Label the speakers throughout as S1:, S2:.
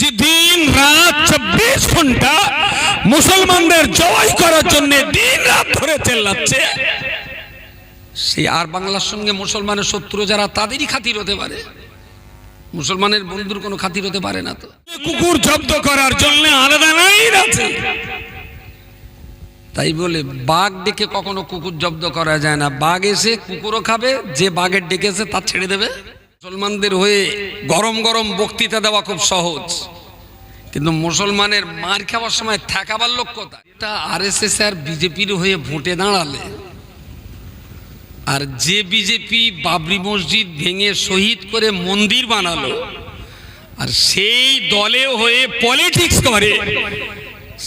S1: যে দিন রাত চব্বিশ ঘণ্টা মুসলমানদের জয় করার জন্য দিন রাত ধরে চেল্লাচ্ছে সে আর বাংলার সঙ্গে মুসলমানের শত্রু যারা তাদেরই খাতির হতে পারে। মুসলমানের বন্ধুর কোনো খাতির হতে পারে না তো। কুকুর জব্দ করার জন্য আলাদা লাইন আছে। তাই বলে বাঘ ডেকে কখনো কুকুর জব্দ করা যায় না। বাঘ এসে কুকুরও খাবে, যে বাঘের ডেকেছে তার ছেড়ে দেবে। মুসলমানদের হয়ে গরম গরম বক্তৃতা দেওয়া খুব সহজ। কিন্তু মুসলমানের মার খাওয়ার সময় ঠেকাবার লোক কোথায় এটা আর এস এস আর বিজেপির হয়ে ভোটে দাঁড়ালে। আর যে বিজেপি বাবরি মসজিদ ভেঙে শহীদ করে মন্দির বানালো, আর সেই দলে হয়ে পলিটিক্স করে,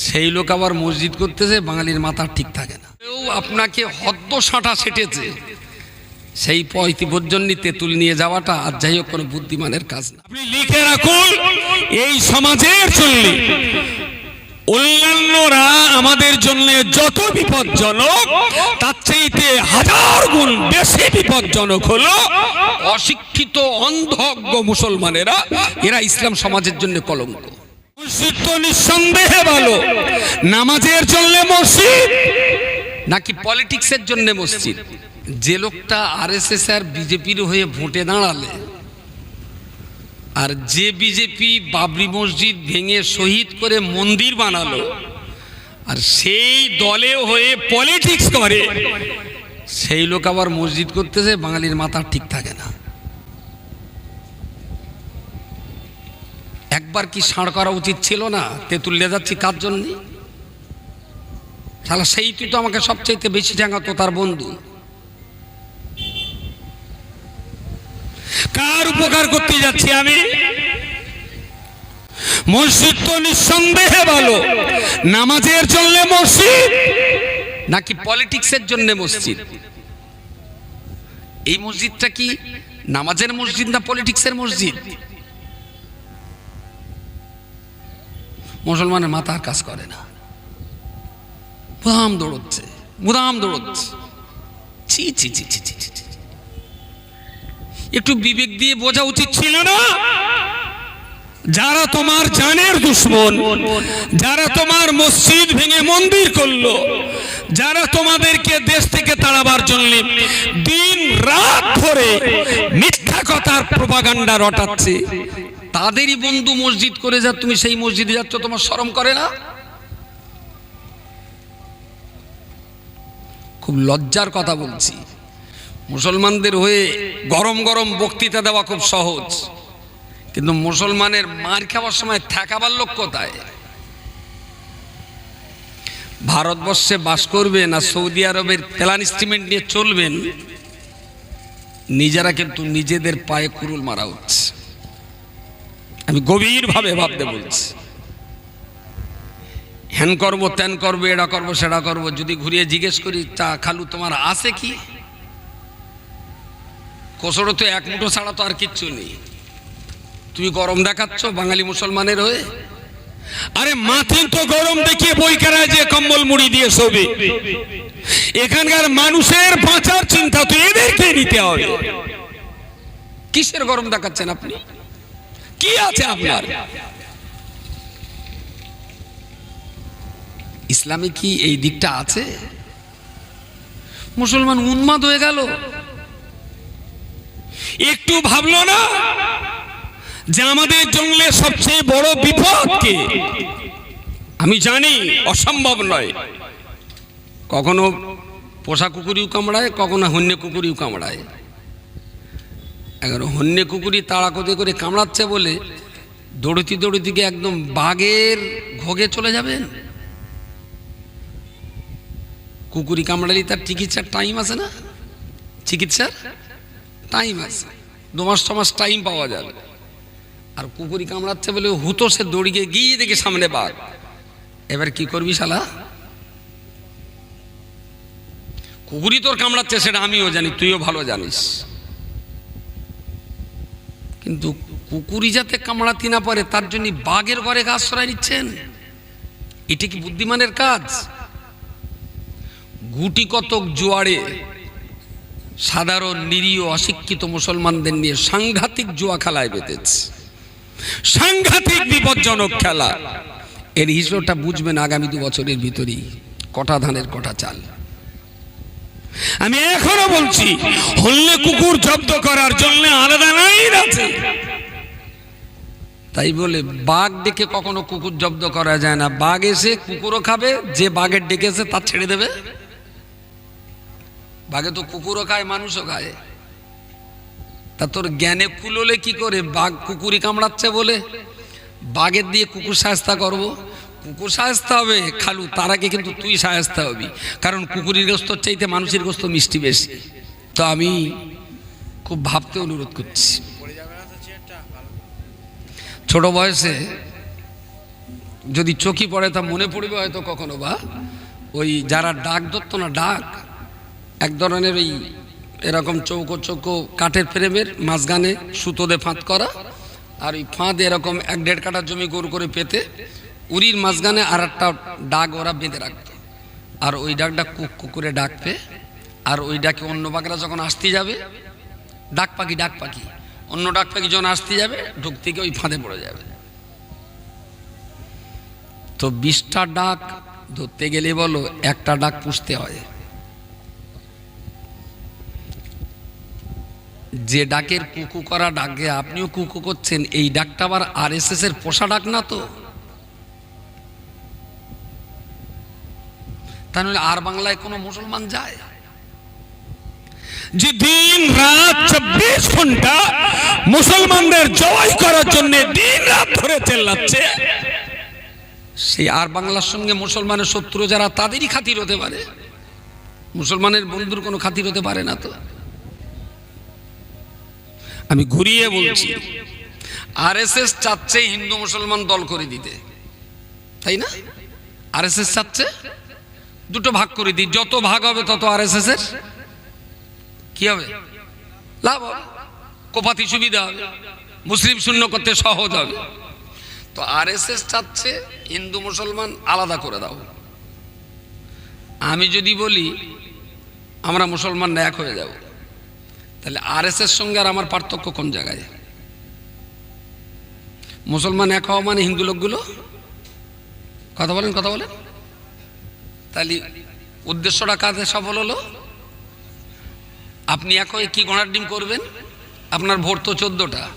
S1: সেই লোক আবার মসজিদ করতেছে, বাঙালির মাথা ঠিক থাকে না। কেউ আপনাকে হদ্দ সাঁটা সেটেছে সেই পয়তি পর্যন্ত তেঁতুল নিয়ে যাওয়াটা আর যাই হোক, কোনো বুদ্ধিমানের কাজ না। আপনি লিখে রাখুন, এই সমাজের জন্য। অন্যান্যরা আমাদের জন্য যত বিপজ্জনক, তার চাইতে হাজার গুণ বেশি বিপজ্জনক হলো অশিক্ষিত, অন্ধজ্ঞ মুসলমানেরা, এরা ইসলাম সমাজের জন্য কলঙ্ক। মসজিদ নিঃসন্দেহে ভালো। নামাজের জন্য মসজিদ, নাকি পলিটিক্সের জন্য মসজিদ? যে লোকটা আর এস এস আর বিজেপির হয়ে ভোটে দাঁড়ালে, আর যে বিজেপি বাবরি মসজিদ ভেঙে শহীদ করে মন্দির বানালো, আর সেই দলে হয়ে পলিটিক্স করে, সেই লোক আবার মসজিদ করতেছে, বাঙালির মাথা ঠিক থাকে না। একবার কি সাড় করা উচিত ছিল না? তেঁতুল্লে যাচ্ছি, কার জন্য? তাহলে সেই তুই তো আমাকে সবচাইতে বেশি ঠেঙাতো তার বন্ধু। কার উপকার করতে যাচ্ছি আমি? মসজিদ তো নিঃসন্দেহে ভালো। নামাজের জন্য মসজিদ, নাকি পলিটিক্সের জন্য মসজিদ? এই মসজিদটা কি নামাজের মসজিদ না পলিটিক্সের মসজিদ? মুসলমানের মাথা আর কাজ করে না। মুদাম দৌড়চ্ছে মুদাম দৌড়চ্ছে। ছি ছি ছি ছি ছি ছি। একটু বিবেক দিয়ে বোঝা উচিত ছিল না? যারা তোমার জানের দুশ্মন, যারা তোমার মসজিদ ভেঙে মন্দির করল, যারা তোমাদেরকে দেশ থেকে তাড়াবার জন্য দিন রাত ধরে মিথ্যা কথার প্রপাগান্ডা রটাচ্ছে, তাদেরই বন্ধু মসজিদ করে যা, তুমি সেই মসজিদে যাচ্ছ, তোমার শরম করে না? খুব লজ্জার কথা বলছি। মুসলমানদের হয়ে গরম গরম বক্তৃতা দেওয়া খুব সহজ। কিন্তু মুসলমানের মার খাওয়ার সময় ঠেকাবার লোক কোথায়? ভারতবর্ষে বাস করবেন আর সৌদি আরবের প্ল্যান স্টিমেন্ট নিয়ে চলবেন, নিজেরা কিন্তু নিজেদের পায়ে কুরুল মারা হচ্ছে। আমি গভীরভাবে ভাবতে বলছি। হ্যান করব ত্যান করব এটা করব সেটা করব, যদি ঘুরিয়ে জিজ্ঞেস করি, তা খালু, তোমার আছে কি? কোসরো তো এক মুঠো ছাড়া তো আর কিচ্ছু নেই। তুমি গরম দেখাচ্ছ বাঙালি মুসলমানের হয়ে? আরে মাথিন তো গরম দেখিয়ে বই কেনায় যে কম্বল মুড়ি দিয়ে শোবে। এখানকার মানুষের বাঁচার চিন্তা তো এদেরকে নিতে হবে। কিসের গরম দেখাচ্ছেন আপনি? কি আছে আপনার? ইসলামে কি এই দিকটা আছে? মুসলমান উন্মাদ হয়ে গেল? একটু ভাবলো না যে আমাদের জঙ্গলে সবচেয়ে বড় বিপদ কে? আমি জানি, অসম্ভব নয়। কখনো পোষা কুকুরিও কামড়ায়, কখনো হন্য কুকুরিও কামড়ায়। এখন হন্য কুকুরি তাড়া কোদে করে কামড়াচ্ছে বলে দৌড়তি দৌড়তি গিয়ে একদম বাঘের ঘোগে চলে যাবেন। কুকুরি কামড়ালি তার চিকিৎসার টাইম আছে না? চিকিৎসার? টাইম আছে। দু মাস টাইম পাওয়া যাবে। আর কুকুরি কামড়াচ্ছে বলে হুতো সে দৌড়িয়ে গিয়ে দেখে সামনে বাঘ এবার কি করবি শালা? কুকুরি তোর কামড়াচ্ছে সেটা আমিও জানি, তুইও ভালো জানিস। কিন্তু কুকুরি যাতে কামড়াতে না পারে, তার জন্য বাঘের ঘরে গাছ সরাই নিচ্ছেন। এটি কি বুদ্ধিমানের কাজ? গুটি কতক জোয়ারে সাধারণ, নিরীহ, অশিক্ষিত মুসলমানদের নিয়ে সাংঘাতিক জুয়া খেলায় বেঁধেছে। সাংঘাতিক বিপজ্জনক খেলা। এর হিসেবটা বুঝবেন আগামী দু বছরের ভিতরেই, কটা ধানের, কটা চাল। আমি এখনও বলছি, হল্লে কুকুর জব্দ করার জন্য আলাদা আইন আছে। তাই বলে, বাঘ ডেকে কখনো কুকুর জব্দ করা যায় না। বাঘ এসে কুকুরও খাবে, যে বাঘের ডেকেছে তা ছেড়ে দেবে। বাঘে তো কুকুরও খায়, মানুষও খায়। তা তোর জ্ঞানে কুলোলে কি করে? বাঘ কুকুরি কামড়াচ্ছে বলে। বাঘের দিয়ে কুকুর সাহস্তা করব। কুকুর সাহস্তা হবে, খালু, তার আগে কিন্তু তুই সাহস্তা হবি। কারণ কুকুরের গোস্ত চাইতে মানুষের গোস্ত মিষ্টি বেশি। তো আমি খুব ভাবতে অনুরোধ করছি। ছোট বয়সে যদি চোখি পড়ে তা মনে পড়বে হয়তো কখনো বা। ওই যারা ডাক ধরতো না, ডাক। এক ধরনের ওই এরকম চৌকো চৌকো কাঠের ফ্রেমের মাঝখানে সুতোতে ফাঁদ করা আর ওই ফাঁদ এরকম এক দেড় কাঠা জমি গোর করে পেতে উড়ির মাঝখানে আর একটা ডাক ওরা বেঁধে রাখতো। আর ওই ডাকটা কুক কুকুরে ডাকবে। আর ওই ডাকে অন্য বাঘরা যখন আসতে যাবে, ডাক পাখি ডাক পাখি, অন্য ডাক পাখি যখন আসতে যাবে, ঢুক থেকে ওই ফাঁদে পড়ে যাবে। তো বিশটা ডাক ধরতে গেলে বলো, একটা ডাক পুষতে হয়। যে ডাকের কুকু করা ডাকে আপনিও কুকু করছেন এই ডাকটা আবার আর এস এর পোষা ডাক না তো? তাহলে আর বাংলায় কোনো মুসলমান যায়? যে দিন রাত চব্বিশ ঘণ্টা মুসলমানদের জয় করার জন্য দিন রাত ধরে চেল্লাচ্ছে। সেই আর বাংলার সঙ্গে মুসলমানের শত্রু যারা তাদেরই খাতির হতে পারে। মুসলমানের বন্ধুর কোনো খাতির হতে পারে না তো? আমি ঘুরিয়ে বলছি। আর এস এস চাচ্ছে হিন্দু মুসলমান দল করে দিতে। তাই না? আর এস এস চাচ্ছে? দুটো ভাগ করে দিই। যত ভাগ হবে তত আর এস এর। কি হবে? লাভ হবে। কোপাতি সুবিধা হবে। মুসলিম শূন্য করতে সহজ হবে। তো আর এস এস চাচ্ছে হিন্দু মুসলমান আলাদা করে দাও। আমি যদি বলি, আমরা মুসলমান এক হয়ে যাব। তাহলে আর এস সঙ্গে আর আমার পার্থক্য কোন জায়গায়? মুসলমান এক হওয়া মানে হিন্দু লোকগুলো? কথা বলেন কথা বলেন। তাহলে উদ্দেশ্যটা কাজে সফল হলো? আপনি এক হয়ে কি গড়ার ডিম করবেন? আপনার ভোট তো চোদ্দটা।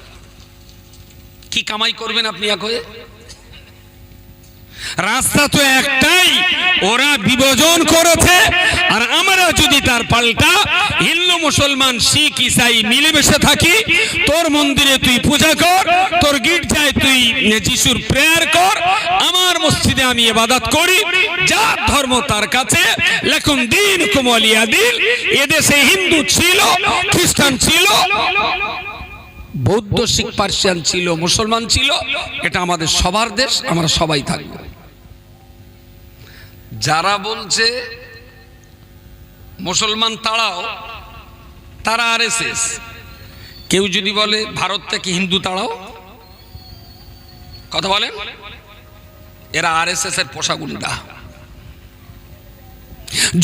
S1: কি কামাই করবেন আপনি এক হয়ে? রাস্তা তো একটাই, ওরা বিভাজন করেছে, আর আমরা যদি তার পাল্টা হিন্দু, মুসলমান, শিখ, ইসাই মিলেমিশে থাকি, তোর মন্দিরে তুই পূজা কর, তোর গির্জায় তুই যিশুর প্রেয়ার কর, আমার মসজিদে আমি ইবাদত করি, যার ধর্ম তার কাছে, লেখুন দিন কুমলিয়া দিন এদেশে হিন্দু ছিল, খ্রিস্টান ছিল, বৌদ্ধ, শিখ, পার্সিয়ান ছিল, মুসলমান ছিল, এটা আমাদের সবার দেশ, আমরা সবাই থাকব। যারা বলছে মুসলমান তাড়াও, তারা আর কেউ যদি বলে ভারত থেকে হিন্দু তাড়াও, কথা বলেন? এরা আর এস এর পোষাগুন্ডা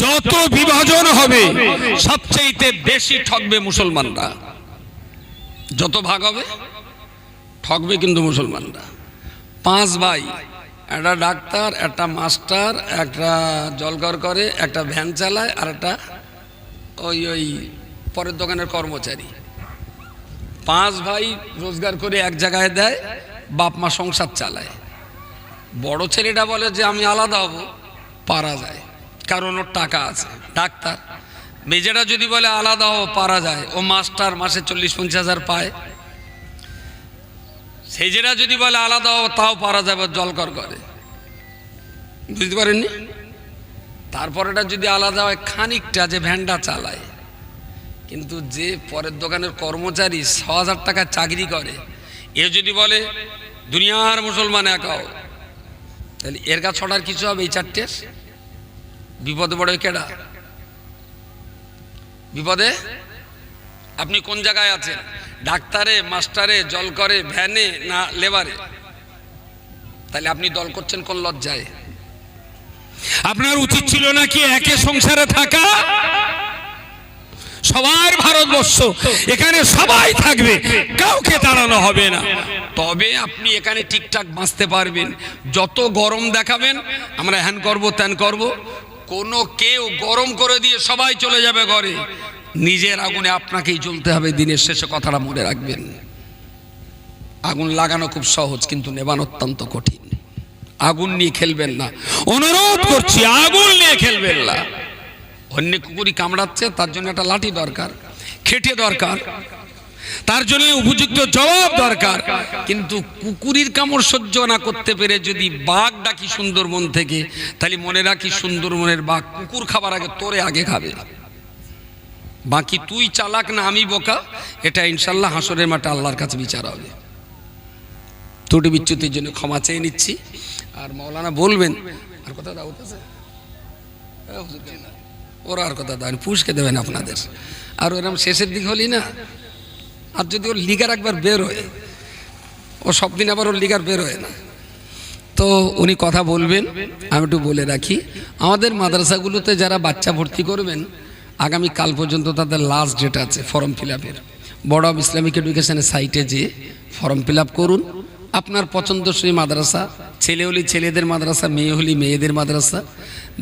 S1: যত বিভাজন হবে সবচেয়ে বেশি ঠকবে মুসলমানরা। যত ভাগ হবে ঠকবে কিন্তু মুসলমানরা। পাঁচ ভাই একটা ডাক্তার, একটা মাস্টার, একটা জলঘর করে, একটা ভ্যান চালায়, আর একটা ওই ওই পরের দোকানের কর্মচারী। পাঁচ ভাই রোজগার করে এক জায়গায় দেয়, বাপ মা সংসার চালায়। বড় ছেলেটা বলে যে, আমি আলাদা হব। পারা যায়, কারণ ওর টাকা আছে। ডাক্তার, মেজেটা যদি বলে, আলাদা হব, পারা যায়। ও মাস্টার মাসে চল্লিশ পঞ্চাশ হাজার পায়। যেটা যদি বলে আলাদা তাও পারা যাবে, জলকর করে। বুঝতে পারেননি? তারপরেটা যদি আলাদা হয়, খানিকটা যে ভ্যানটা চালায়। কিন্তু যে পরের দোকানের কর্মচারী ছ হাজার টাকা চাকরি করে, এ যদি বলে, দুনিয়ার মুসলমান একাও তাহলে এর কাছে ছটার কিছু হবে এই চারটের? বিপদে পড়ে কেডা? বিপদে? আপনি কোন জায়গায় আছেন? ডাক্তারে, মাস্টারে, জল করে, ভ্যানে, না লেবারে। তাহলে আপনি দল করছেন কোন লজ্জায়? আপনার উচিত ছিল নাকি একে সংসারে থাকা? সবার ভারতবর্ষ, এখানে সবাই থাকবে, কাউকে তাড়ানো হবে না। তবে আপনি এখানে ঠিকঠাক বাঁচতে পারবেন। যত গরম দেখাবেন, আমরা হ্যান করব, ত্যান করব। কোনো কেউ গরম করে দিয়ে সবাই চলে যাবে ঘরে। নিজের আগুনে আপনাকেই জ্বলতে হবে, দিনের শেষে কথাটা মনে রাখবেন। আগুন লাগানো খুব সহজ, কিন্তু নেবান অত্যন্ত কঠিন। আগুন নিয়ে খেলবেন না। অনুরোধ করছি, আগুন নিয়ে খেলবেন না। অন্য কুকুরি কামড়াচ্ছে, তার জন্য একটা লাঠি দরকার, খেটে দরকার, তার জন্য উপযুক্ত জবাব দরকার। কিন্তু কুকুরির কামড় সহ্য না করতে পেরে যদি বাঘ ডাকি সুন্দরবন থেকে, তাহলে মনে রাখি সুন্দরবনের বাঘ কুকুর খাবার আগে তোরে আগে খাবে। বাকি তুই চালাক না আমি বোকা, এটা ইনশাল্লাহ হাসরের মাঠে আল্লাহর কাছে বিচার হবে। ত্রুটি বিচ্যুতির জন্য ক্ষমা চেয়ে নিচ্ছি। আর মৌলানা বলবেন, আর কথা দাওয়াত আছে? কেন? ওরা আর কথা দেন পুষকে দেবেন আপনাদের। আর ওরকম শেষের দিক হলি না, আর যদি ওর লিগার একবার বের হয়, ও সব দিন আবার ওর লিগার বের হয় না। তো উনি কথা বলবেন, আমি একটু বলে রাখি। আমাদের মাদ্রাসাগুলোতে যারা বাচ্চা ভর্তি করবেন আগামী কাল পর্যন্ত তাদের লাস্ট ডেট আছে ফর্ম ফিল আপের বড় অফ ইসলামিক এডুকেশনের সাইটে যেয়ে ফর্ম ফিল আপ করুন। আপনার পছন্দসই মাদ্রাসা ছেলে হলি ছেলেদের মাদ্রাসা মেয়ে হলি মেয়েদের মাদ্রাসা,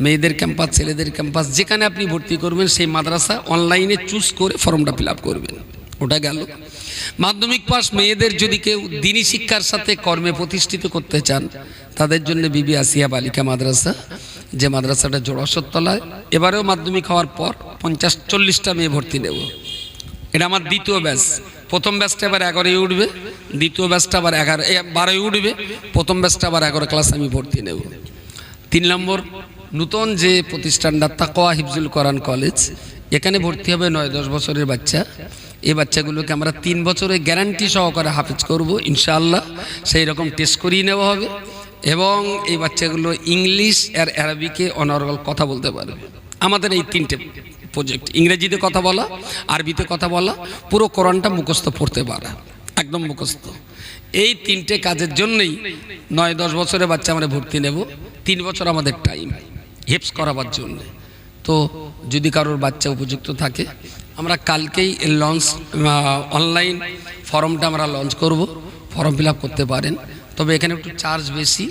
S1: মেয়েদের ক্যাম্পাস ছেলেদের ক্যাম্পাস যেখানে আপনি ভর্তি করবেন, সেই মাদ্রাসা অনলাইনে চুজ করে ফর্মটা ফিল করবেন। ওটা গেল। মাধ্যমিক পাস মেয়েদের যদি কেউ দিনী শিক্ষার সাথে কর্মে প্রতিষ্ঠিত করতে চান, তাদের জন্য বিবি আসিয়া বালিকা মাদ্রাসা, যে মাদ্রাসাটা জোড়াশোরতলায় এবারেও মাধ্যমিক হওয়ার পর পঞ্চাশ, চল্লিশটা মেয়ে ভর্তি নেব। এটা আমার দ্বিতীয় ব্যাচ। প্রথম ব্যাচটা আবার এগারোই উঠবে, দ্বিতীয় ব্যাচটা আবার এগারো বারোই উঠবে, প্রথম ব্যাচটা আবার এগারো ক্লাস আমি ভর্তি নেব। তিন নম্বর, নূতন যে প্রতিষ্ঠানটা তাকোয়া হিফজুল কোরআন কলেজ, এখানে ভর্তি হবে নয়, দশ বছরের বাচ্চা। এই বাচ্চাগুলোকে আমরা তিন বছরের গ্যারান্টি সহকারে হাফিজ করব, ইনশাআল্লাহ। সেই রকম টেস্ট করিয়ে নেওয়া হবে। এবং এই বাচ্চাগুলো ইংলিশ আর অ্যারাবিকে অনর্গল কথা বলতে পারবে। আমাদের এই তিনটে প্রজেক্ট ইংরেজিতে কথা বলা, আরবিতে কথা বলা, পুরো কোরআনটা মুখস্থ পড়তে পারা, একদম মুখস্থ। এই তিনটে কাজের জন্যই নয়, দশ বছরের বাচ্চা আমরা ভর্তি নেব, তিন বছর আমাদের টাইম হেপস করাবার জন্য। তো যদি কারোর বাচ্চা উপযুক্ত থাকে, আমরা কালকেই লঞ্চ অনলাইন ফর্মটা আমরা লঞ্চ করব ফর্ম ফিল করতে পারেন। তবে এখানে একটু চার্জ বেশি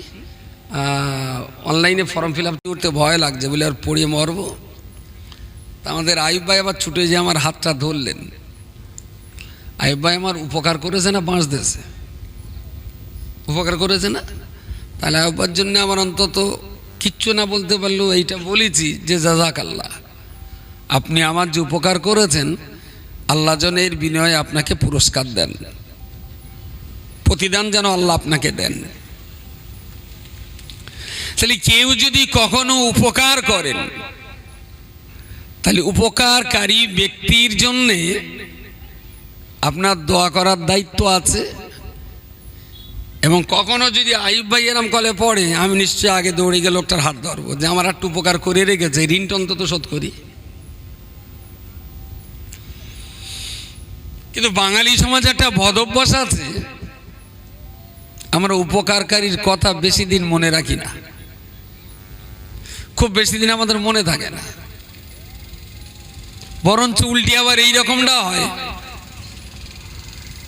S1: অনলাইনে ফর্ম ফিল আপ করতে ভয় লাগছে, বলে আর পড়িয়ে মরবো? আমাদের আয়ুব ভাই আবার ছুটে যে আমার হাতটা ধরলেন। আয়ুব ভাই আমার উপকার করেছে না বাঁশ দিয়েছে? উপকার করেছে না? তাহলে আয়ুবার জন্য আমার অন্তত কিচ্ছু না বলতে পারলেও এইটা বলেছি যে জাজাক আল্লাহ আপনি আমার যে উপকার করেছেন, আল্লাহ যেন এর বিনয়ে আপনাকে পুরস্কার দেন। প্রতিদান যেন আল্লাহ আপনাকে দেন। তাহলে কেউ যদি কখনো উপকার করেন তাহলে উপকারকারী ব্যক্তির জন্যে আপনার দোয়া করার দায়িত্ব আছে? এবং কখনো যদি আইব ভাই এরম কলে পড়ে, আমি নিশ্চয়ই আগে দৌড়ে গিয়ে লোকটার হাত ধরবো যে আমার একটু উপকার করে রেখেছে ঋণটা অন্তত শোধ করি। কিন্তু বাঙালি সমাজে একটা বদভ্যাস আছে, আমরা উপকারকারীর কথা বেশি দিন মনে রাখি না। খুব বেশি দিন আমাদের মনে থাকে না। বরঞ্চ উল্টি আবার এই রকমটা হয়।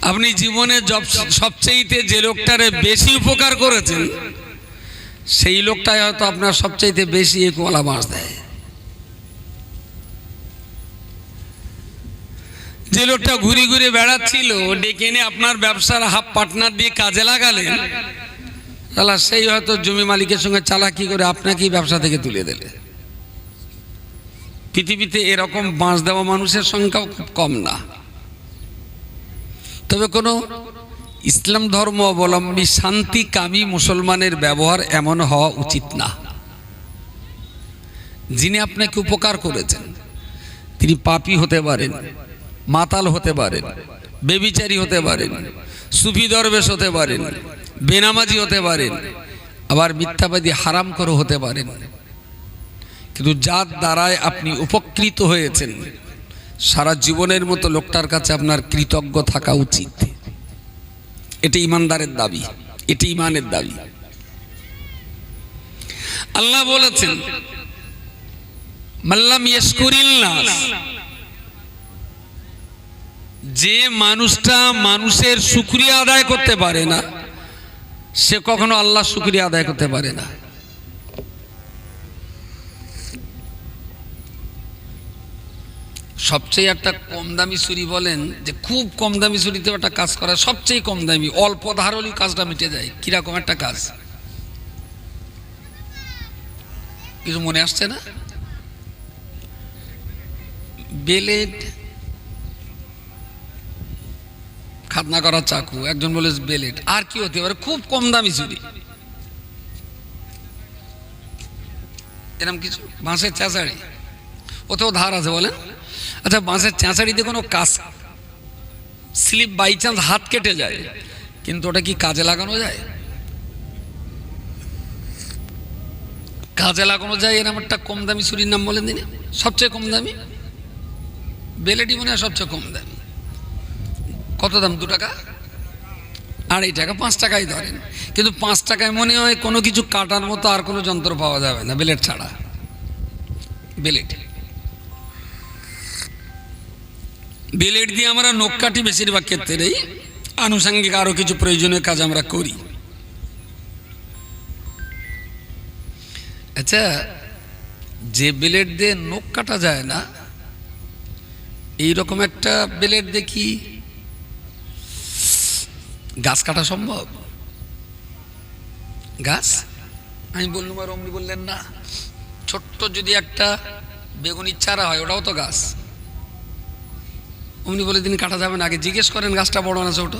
S1: আপনি জীবনে জব- সবচেয়েতে যে লোকটারে বেশি উপকার করেছেন, সেই লোকটাই হয়তো আপনার সবচাইতে বেশি এই কলা মাছ দেয়। যে লোকটা ঘুরে ঘুরে বেড়াচ্ছিল ডেকে এনে আপনার ব্যবসার হাফ পার্টনার দিয়ে কাজে লাগালেন। তাহলে সেই হয়তো জমি মালিকের সঙ্গে চালাকি করে আপনাকেই ব্যবসা থেকে তুলে দিলে। পৃথিবীতে এরকম বাঁশ দেওয়া মানুষের সংখ্যাও খুব কম না। তবে কোনো ইসলাম ধর্ম অবলম্বী শান্তিকামী মুসলমানের ব্যবহার এমন হওয়া উচিত না। যিনি আপনাকে উপকার করেছেন, তিনি পাপি হতে পারেন, মাতাল হতে পারেন, বেবিচারী হতে পারেন, সুফি দরবেশ হতে পারেন, বেনামাজি হতে পারেন, আবার মিথ্যাবাদী হারাম করো হতে পারেন। কিন্তু যার দ্বারায় আপনি উপকৃত হয়েছেন, সারা জীবনের মতো লোকটার কাছে আপনার কৃতজ্ঞ থাকা উচিত। এটি ইমানদারের দাবি, এটি ইমানের দাবি। আল্লাহ বলেছেন যে মানুষটা মানুষের শুক্রিয়া আদায় করতে পারে না, সে কখনো আল্লাহ শুক্রিয়া আদায় করতে পারে না। সবচেয়ে একটা কম দামি ছুরি বলেন যে খুব কম দামি ছুরিতে একটা কাজ করা সবচেয়ে কম দামি অল্প ধারলি কাজটা মিটে যায়। কীরকম একটা কাজ? কিছু মনে আসছে না? বেলেট খাতনা করা চাকু, একজন বলে বেলেট, আর কি হতে পারে? খুব কম দামি ছুরি। এরকম কিছু? বাঁশের চেঁচাড়ি ওতেও ধার আছে বলেন? আচ্ছা বাঁশের চেঁচাড়িতে কোনো কাজ? স্লিপ বাই চান্স হাত কেটে যায়, কিন্তু ওটা কি কাজে লাগানো যায়? কাজে লাগানো যায় এরকম একটা কম দামি ছুরির নাম বলেন দিনে সবচেয়ে কম দামি? বেলেটি মনে হয় সবচেয়ে কম দামি। কত দাম, দু টাকা? আড়াই টাকা, পাঁচ টাকাই ধরেন। কিন্তু পাঁচ টাকায় মনে হয় কোনো কিছু কাটার মতো আর কোনো যন্ত্র পাওয়া যাবে না বেলেট ছাড়া। বেলেট বেলেট দিয়ে আমরা নখ কাটি বেশিরভাগ ক্ষেত্রেই আনুষঙ্গিক আরও কিছু প্রয়োজনীয় কাজ আমরা করি। আচ্ছা যে ব্লেড দিয়ে নখ কাটা যায় না এই রকম একটা ব্লেড দেখি গাছ কাটা সম্ভব? গাছ? আমি বললাম আর অমনি বললেন না। ছোট্ট যদি একটা বেগুনির চারা হয়, ওটাও তো গাছ। অমনি বলে, দিন কাটা যাবে না। আগে জিজ্ঞেস করেন, গাছটা বড় না ছোট?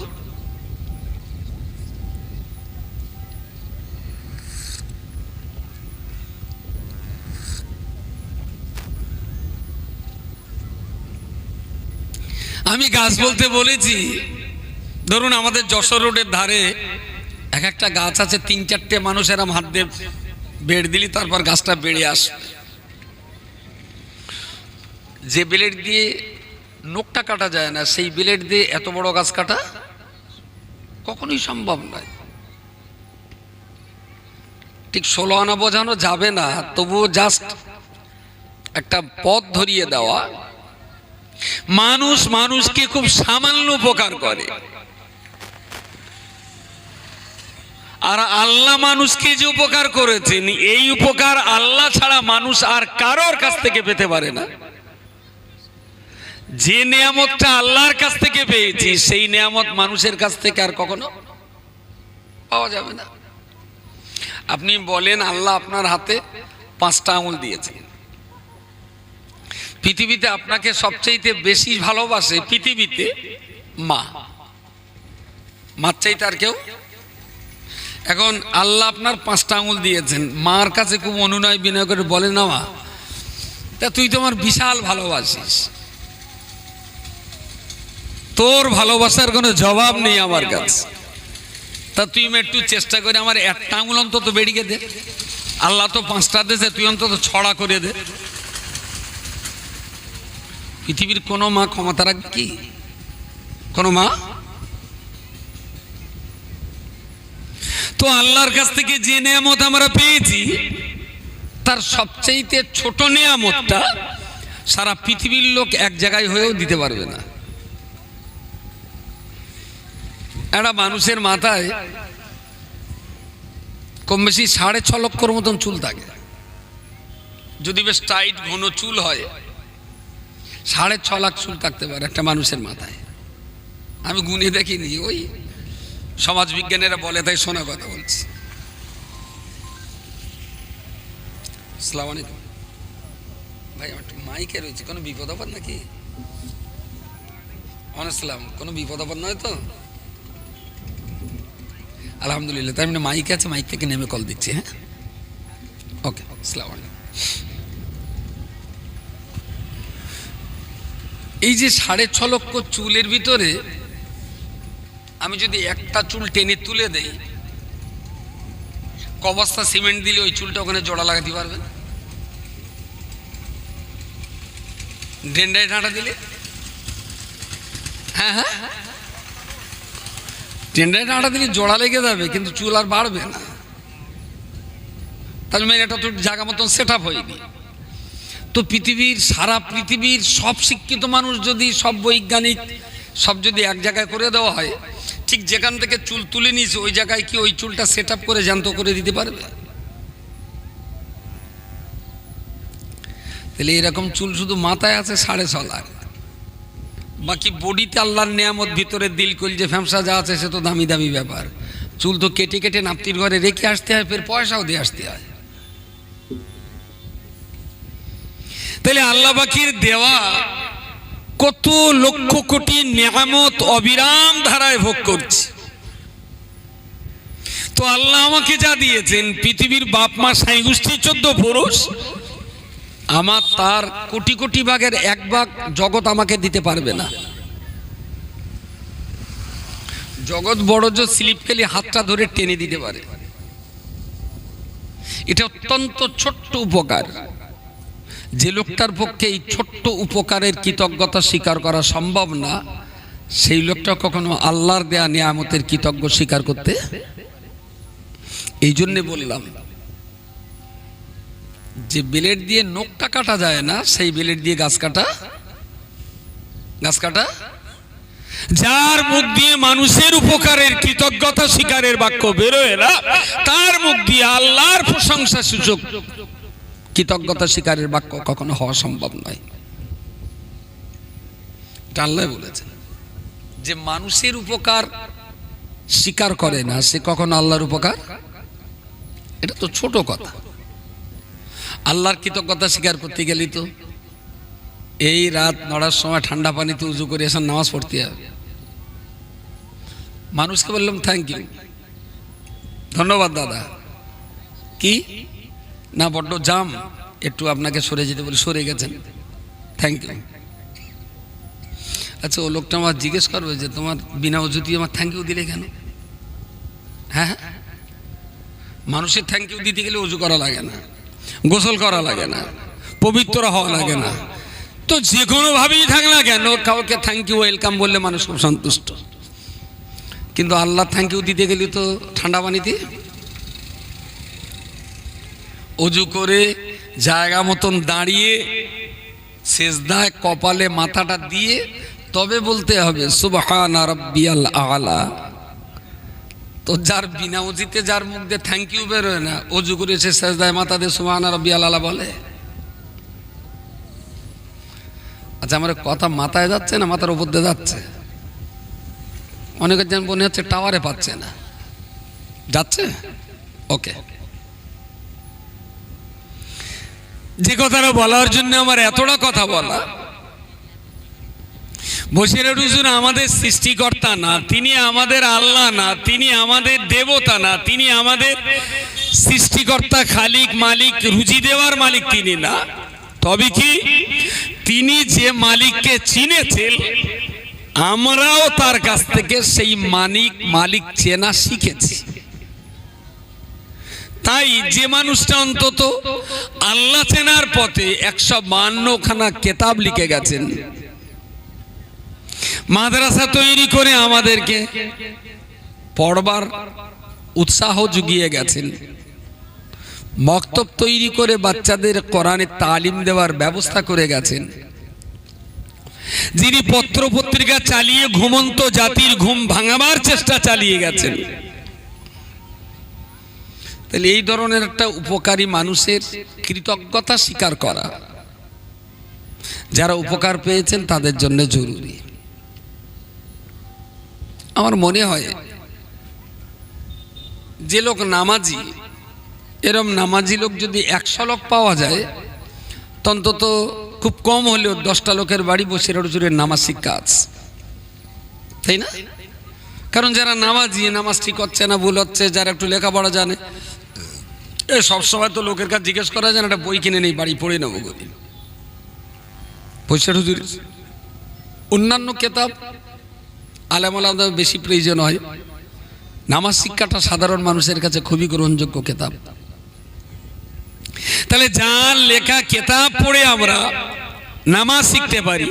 S1: আমি গাছ বলতে বলেছি, ধরুন আমাদের যশোর রোডের ধারে এক একটা গাছ আছে, তিন চারটে মানুষ এরম হাত দিয়ে বেড় দিলি, তারপর গাছটা বেড়ে আসবে। যে ব্লেড দিয়ে নোকটা কাটা যায় না, সেই ব্লেড দিয়ে এত বড় গাছ কাটা? কখনোই সম্ভব নয়। ঠিক ষোলো আনা বোঝানো যাবে না, তবুও জাস্ট একটা পথ ধরিয়ে দেওয়া। মানুষ মানুষকে খুব সামান্য উপকার করে। আর আল্লাহ মানুষকে যে উপকার করেছেন, এই উপকার আল্লাহ ছাড়া মানুষ আর কারোর কাছ থেকে পেতে পারে না। যে নিয়ামতটা আল্লাহর কাছ থেকে পেয়েছি, সেই নিয়ামত মানুষের কাছ থেকে আর কখনো পাওয়া যাবে না। আপনি বলেন, আল্লাহ আপনার হাতে পাঁচটা আঙুল দিয়েছেন পৃথিবীতে আপনাকে সবচাইতে বেশি ভালোবাসে পৃথিবীতে মা। মার চাইতে আর কেউ? এখন আল্লাহ আপনার পাঁচটা আঙুল দিয়েছেন। মার কাছে খুব অনুনয় বিনয় করে বলে, না মা, তা তুই তো আমার বিশাল ভালোবাসিস। তোর ভালোবাসার কোনো জবাব নেই আমার কাছে। তা তুই একটু চেষ্টা করে আমার একটা আঙুল অন্তত বেরিয়ে দে। আল্লাহ তো পাঁচটা দেশে তুই অন্তত ছড়া করে দে। পৃথিবীর কোনো মা ক্ষমতা রাখবে কি? কোনো মা? তো আল্লাহর কাছ থেকে যে নিয়ামত আমরা পেয়েছি, তার সবচেয়ে ছোট নিয়ামতটা সারা পৃথিবীর লোক এক জায়গায় হয়েও দিতে পারবে না। একটা মানুষের মাথায় কম বেশি সাড়ে ছ লক্ষর মতন চুল থাকে। যদি বেশ টাইট ঘন চুল হয়, সাড়ে ছ লাখ চুল থাকতে পারে একটা মানুষের মাথায়। আমি গুনে দেখিনি, ওই সমাজ বিজ্ঞানীরা বলে, তাই শোনা কথা বলছি। ভাই মাইকে রয়েছে, কোনো বিপদ আপদ নাকি? অনেক কোনো বিপদ আপদ নয় তো? আলহামদুলিল্লাহ। তার মানে মাইক আছে মাইক থেকে নেমে কল দিচ্ছি হ্যাঁ? ওকে আসসালামু এই যে সাড়ে ছ লক্ষ চুলের ভিতরে আমি যদি একটা চুল টেনে তুলে দেই, কবস্তা সিমেন্ট দিলে ওই চুলটা ওখানে জোড়া লাগাতে পারবেন? ডেন্ডায় ঢাঁটা দিলে? হ্যাঁ হ্যাঁ? ডেন্ডায় ঢাঁটা দিলে জোড়া লেগে যাবে, কিন্তু চুল আর বাড়বে না। তাহলে মেয়ের এটা তো জায়গা মতন সেট আপ হয়নি। তো পৃথিবীর, সারা পৃথিবীর সব শিক্ষিত মানুষ যদি, সব বৈজ্ঞানিক, সব যদি এক জায়গায় করে দেওয়া হয়, ঠিক যেখান থেকে চুল তুলে নিয়েছে, ওই জায়গায় কি ওই চুলটা সেট আপ করে জ্যান্ত করে দিতে পারবে? তাহলে এরকম চুল শুধু মাথায় আছে সাড়ে ছ লাখ। বাকি বডিতে আল্লাহর নিয়ামত ভিতরে দিল যে ফ্যামসা যা আছে সে তো দামি দামি ব্যাপার। চুল তো কেটে কেটে নাপ্তির ঘরে রেখে আসতে হয়, ফের পয়সাও দিয়ে আসতে হয়। তাহলে আল্লাহ বাকির দেওয়া কত লক্ষ কোটি নিয়ামত অবিরাম ধারায় ভোগ করছে। তো আল্লাহ আমাকে যা দিয়েছেন, পৃথিবীর বাপ মা সাই গোষ্ঠী চোদ্দ পুরুষ আমার তার কোটি কোটি ভাগের এক ভাগ জগৎ আমাকে দিতে পারবে না। জগৎ বড় যে স্লিপ খেলে হাতটা ধরে টেনে দিতে পারে। এটা অত্যন্ত ছোট্ট উপকার। যে লোকটার পক্ষে এই ছোট্ট উপকারের কৃতজ্ঞতা স্বীকার করা সম্ভব না, সেই লোকটা কখনো আল্লাহর দেয়া নিয়ামতের কৃতজ্ঞ স্বীকার করতে? এই জন্যে বললাম যে বিলেট দিয়ে নখটা কাটা যায় না, সেই বিলেট দিয়ে গাছ কাটা? গাছ কাটা? যার মুখ দিয়ে মানুষের উপকারের কৃতজ্ঞতা স্বীকারের বাক্য বেরোয় না, তার মুখ দিয়ে আল্লাহর প্রশংসা সূচক কৃতজ্ঞতা স্বীকারের বাক্য কখনো হওয়া সম্ভব নয়। আল্লাহ বলেছেন। যে মানুষের উপকার স্বীকার করে না, সে কখনো আল্লাহর উপকার? এটা তো ছোট কথা। আল্লাহর কৃতজ্ঞতা স্বীকার করতে গেলি তো? এই রাত নড়ার সময় ঠান্ডা পানিতে উজু করে এসে নামাজ পড়তে হবে মানুষকে বললাম থ্যাংক ইউ ধন্যবাদ, দাদা। কি? না, বড্ড জাম। একটু আপনাকে সরে যেতে বলে, সরে গেছেন। থ্যাংক ইউ আচ্ছা ও লোকটা আমার জিজ্ঞেস করবে যে, তোমার বিনা অজুতি আমার থ্যাংক ইউ দিলে কেন? হ্যাঁ হ্যাঁ। মানুষের থ্যাংক ইউ দিতে গেলে উজু করা লাগে না। গোসল করা লাগে না, পবিত্র হওয়া লাগে না। তো যে কোনোভাবেই থাক না কেন, কাউকে থ্যাংক ইউ ওয়েলকাম বললে মানুষ খুব সন্তুষ্ট। কিন্তু আল্লাহ থ্যাংক ইউ দিতে গেলে তো ঠান্ডা পানিতে অজু করে জায়গা মতন দাঁড়িয়ে শেষদায় কপালে মাথাটা দিয়ে তবে বলতে হবে, সুবহান রাব্বিয়াল আলা। তো যার বিনা অজিতে যার মুখ দিয়ে থ্যাংক ইউ বেরোয় না অজু করে সে শেষদায় মাথা দিয়ে সুবহান রাব্বিয়াল আলা বলে। আচ্ছা আমার কথা মাথায় যাচ্ছে না মাথার উপর দিয়ে যাচ্ছে? অনেকের যেন মনে হচ্ছে টাওয়ারে পাচ্ছে না। যাচ্ছে? ওকে যে কথাটা বলার জন্য আমার এতটা কথা বলা বসিরের হুজুর আমাদের সৃষ্টিকর্তা না, তিনি আমাদের আল্লাহ না, তিনি আমাদের দেবতা না, তিনি আমাদের সৃষ্টিকর্তা, খালিক, মালিক, রুজি দেওয়ার মালিক তিনি না। তবে কি তিনি যে মালিককে চিনেছেন, আমরাও তার কাছ থেকে সেই মালিক মালিক চেনা শিখেছি। তাই যে মানুষটা অন্তত আল্লাহ চেনার পথে একশো বান্নখানা কেতাব লিখে গেছেন মাদ্রাসা তৈরি করে আমাদেরকে পড়বার উৎসাহ জুগিয়ে গেছেন। মক্তব তৈরি করে বাচ্চাদের কোরআনে তালিম দেওয়ার ব্যবস্থা করে গেছেন। যিনি পত্র পত্রিকা চালিয়ে ঘুমন্ত জাতির ঘুম ভাঙাবার চেষ্টা চালিয়ে গেছেন। তাহলে এই ধরনের একটা উপকারী মানুষের কৃতজ্ঞতা স্বীকার করা। যারা উপকার পেয়েছেন তাদের জন্য জরুরি। আমার মনে হয় যে লোক নামাজি, এরম নামাজি লোক যদি একশো লোক পাওয়া যায়, তন্তত খুব কম হলেও দশটা লোকের বাড়ি বসে নামাজ শিক্ষা আছে। তাই না? কারণ যারা নামাজি, নামাজ ঠিক হচ্ছে না, ভুল হচ্ছে, যারা একটু লেখাপড়া জানে, এ সবসময় তো লোকের কাছে জিজ্ঞেস করা যায় না, একটা বই কিনে নেই, বাড়ি পড়ে নেব গদি পয়সা হুজুর, অন্যান্য কেতাব আলাম বেশি প্রয়োজন হয়। নামাজ শিক্ষাটা সাধারণ মানুষের কাছে খুবই গ্রহণযোগ্য কেতাব। তাহলে যার লেখা কেতাব পড়ে আমরা নামাজ শিখতে পারি।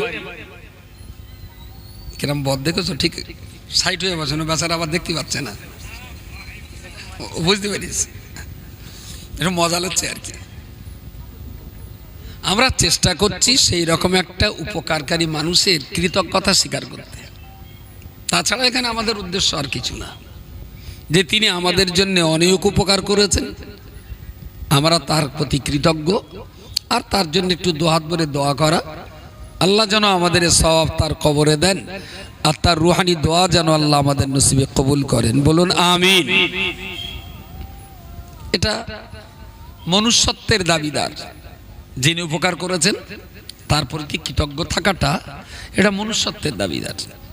S1: কিরম বদ দেখেছ? ঠিক সাইড হয়ে বসে না, বেচারা আবার দেখতে পাচ্ছে না। বুঝতে পারিস এটা মজা লাগছে আর কি। আমরা চেষ্টা করছি সেই রকম একটা উপকারকারী মানুষের কৃতজ্ঞতা স্বীকার করতে। তাছাড়া এখানে আমাদের উদ্দেশ্য আর কিছু না। যে তিনি আমাদের জন্য অনেক উপকার করেছেন। আমরা তার প্রতি কৃতজ্ঞ। আর তার জন্য একটু দোহাত ভরে দোয়া করা। আল্লাহ যেন আমাদের সব তার কবরে দেন। আর তার রুহানি দোয়া যেন আল্লাহ আমাদের নসিবে কবুল করেন। বলুন, আমিন। এটা মনুষ্যত্বের দাবিদার। যিনি উপকার করেছেন, তার প্রতি কৃতজ্ঞ থাকাটা এটা মনুষ্যত্বের দাবিদার।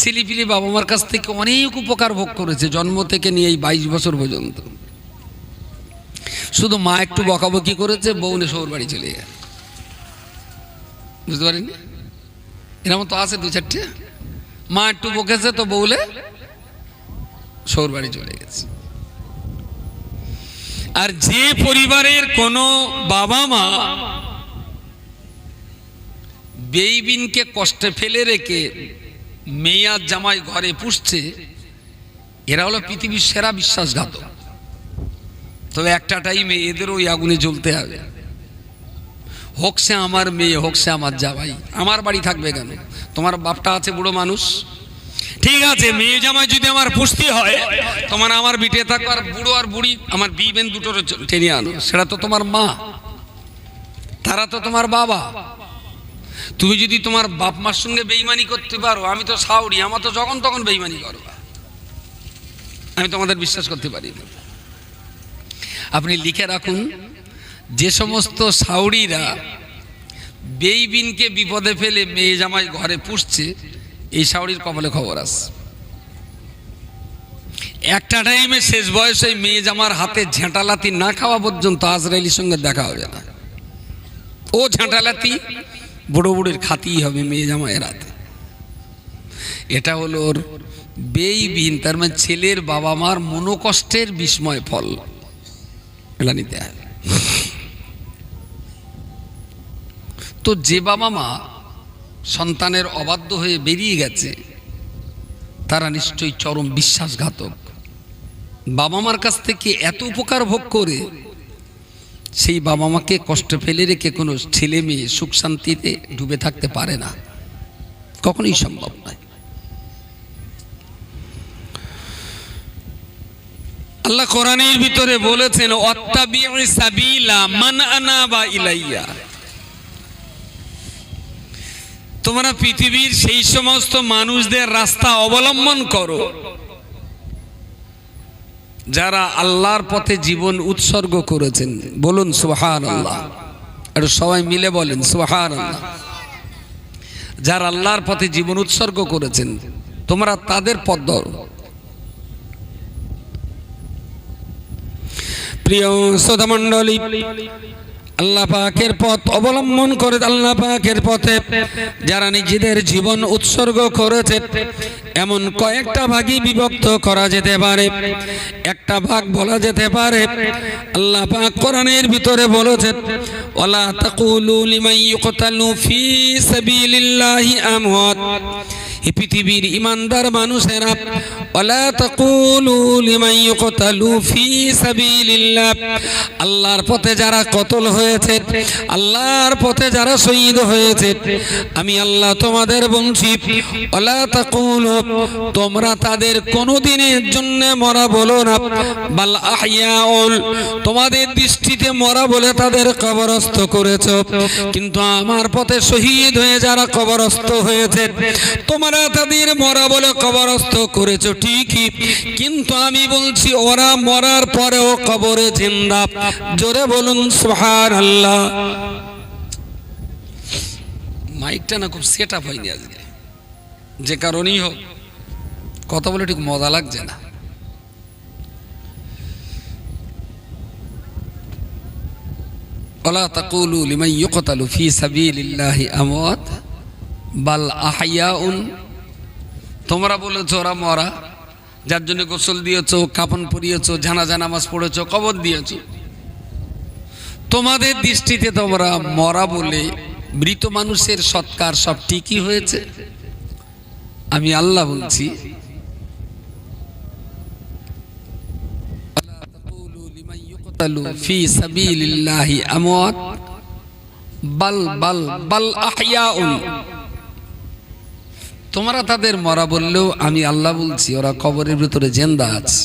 S1: ছেলেপিলি বাবা মার কাছ থেকে অনেক উপকার ভোগ করেছে, জন্ম থেকে নিয়ে এই বাইশ বছর পর্যন্ত। শুধু মা একটু বকাবকি করেছে বউনে শহর বাড়ি চলে গেছে বুঝতে পারিনি? এরকম তো আছে দু চারটে। মা একটু বকেছে তো বউলে শহর বাড়ি চলে গেছে। আর যে পরিবারের কোনো বাবা মা বেইবিনকে কষ্টে ফেলে রেখে মেয়ার জামাই ঘরে পুষছে, এরা হলো পৃথিবীর সেরা বিশ্বাসঘাতক। তবে একটা টাইমে এদের ওই আগুনে জ্বলতে হবে। হোক সে আমার মেয়ে, হোক সে আমার জামাই, আমার বাড়ি থাকবে কেন? তোমার বাপটা আছে বুড়ো মানুষ? ঠিক আছে, মেয়ে জামাই যদি আমার পুষতে হয়, তোমার আমার বিটে থাকো, আর বুড়ো আর বুড়ি, আমার বিবেন দুটোর টেনে আনো, সেটা তো তোমার মা। তারা তো তোমার বাবা। তুমি যদি তোমার বাপ মার সঙ্গে বেইমানি করতে পারো, আমি তো সাউরি, আমার তো যখন তখন বেইমানি করবা আমি তোমাদের বিশ্বাস করতে পারি না। আপনি লিখে রাখুন, যে সমস্ত সাউরিরা বেইবিনকে বিপদে ফেলে মেয়ে জামাই ঘরে পুষছে, এই সাউরির কপালে খবর আছে। একটা টাইমে শেষ বয়সে মেয়ে জামার হাতে ঝেঁটালাতি না খাওয়া পর্যন্ত আজরাইলির সঙ্গে দেখা হবে না। ও ঝাঁটালাতি বুড়ো বুড়ির খাতিই হবে মেয়ে জামাইয়ের হাতে এটা হলো ওর বেইবিহীন, তার মানে ছেলের বাবা মার মনোকষ্টের বিস্ময় ফল। এটা নিতে তো যে বাবা মা সন্তানের অবাধ্য হয়ে বেরিয়ে গেছে, তারা নিশ্চয়ই চরম বিশ্বাসঘাতক। বাবা মার কাছ থেকে এত উপকার ভোগ করে সেই বাবা মাকে কষ্ট ফেলে রেখে কোনো ছেলে মেয়ে সুখ শান্তিতে ডুবে থাকতে পারে না। কখনোই সম্ভব নয়। আল্লাহ কোরআনের ভিতরে বলেছেন ইলাইয়া। তোমরা পৃথিবীর সেই সমস্ত মানুষদের রাস্তা অবলম্বন করো। যারা আল্লাহর পথে জীবন উৎসর্গ করেছেন, বলুন সুহান আল্লাহ আর সবাই মিলে বলেন সুহান আল্লাহ যারা আল্লাহর পথে জীবন উৎসর্গ করেছেন, তোমরা তাদের ধরো। প্রিয় শ্রোতা মণ্ডলী আল্লাহ পাকের পথ অবলম্বন করে আল্লাহ পাকের পথে। যারা নিজেদের জীবন উৎসর্গ করেছে, এমন কয়েকটা ভাগই বিভক্ত করা যেতে পারে। একটা ভাগ বলা যেতে পারে, আল্লাহ পাক কোরআনের ভিতরে বলেছেন, ওয়ালা তাকুলু লিমান ইউকতালু ফি সাবিলিল্লাহি আমওয়াত। পৃথিবীর ইমানদার মানুষেরা, ওয়ালা তাকুলু লিমান ইউকতালু ফি সাবিলিল্লাহ। আল্লাহর পথে যারা কতল হয়েছে, আল্লাহর পথে যারা শহীদ হয়েছে, আমি আল্লাহ তোমাদের বলছি তোমরা তাদের কোনোদিনের জন্য মরা বলো না। বাল আহইয়াউল তোমাদের দৃষ্টিতে মরা বলে তাদের কবরস্থ করেছ। কিন্তু আমার পথে শহীদ হয়ে যারা কবরস্থ হয়েছে, তোমরা তাদের মরা বলে কবরস্থ করেছ, ঠিকই। কিন্তু আমি বলছি, ওরা মরার পরেও কবরে জিন্দা। জোরে বলুন সুবহান আল্লাহ মাইকটা না খুব সেট আপ হয়নি আজকে। যে কারণেই হোক, কথা বলে ঠিক মজা লাগছে না। ওলা তাকুলু লিমান ইউকতালু ফি সাবিলিল্লাহি আমওয়াত, বাল আহইয়াউন তোমরা বলেছ ওরা মরা। যার জন্য গোসল দিয়েছ কাপন পরিয়েছ ঝানা ঝানা মাছ পড়েছ, কবর দিয়েছ। তোমাদের দৃষ্টিতে তোমরা মরা বলে মৃত মানুষের সৎকার সব ঠিকই হয়েছে। আমি আল্লাহ বলছি বাল বাল বাল আহিয়া তোমরা তাদের মরা বললেও আমি আল্লাহ বলছি ওরা কবরের ভিতরে জেন্দা আছে।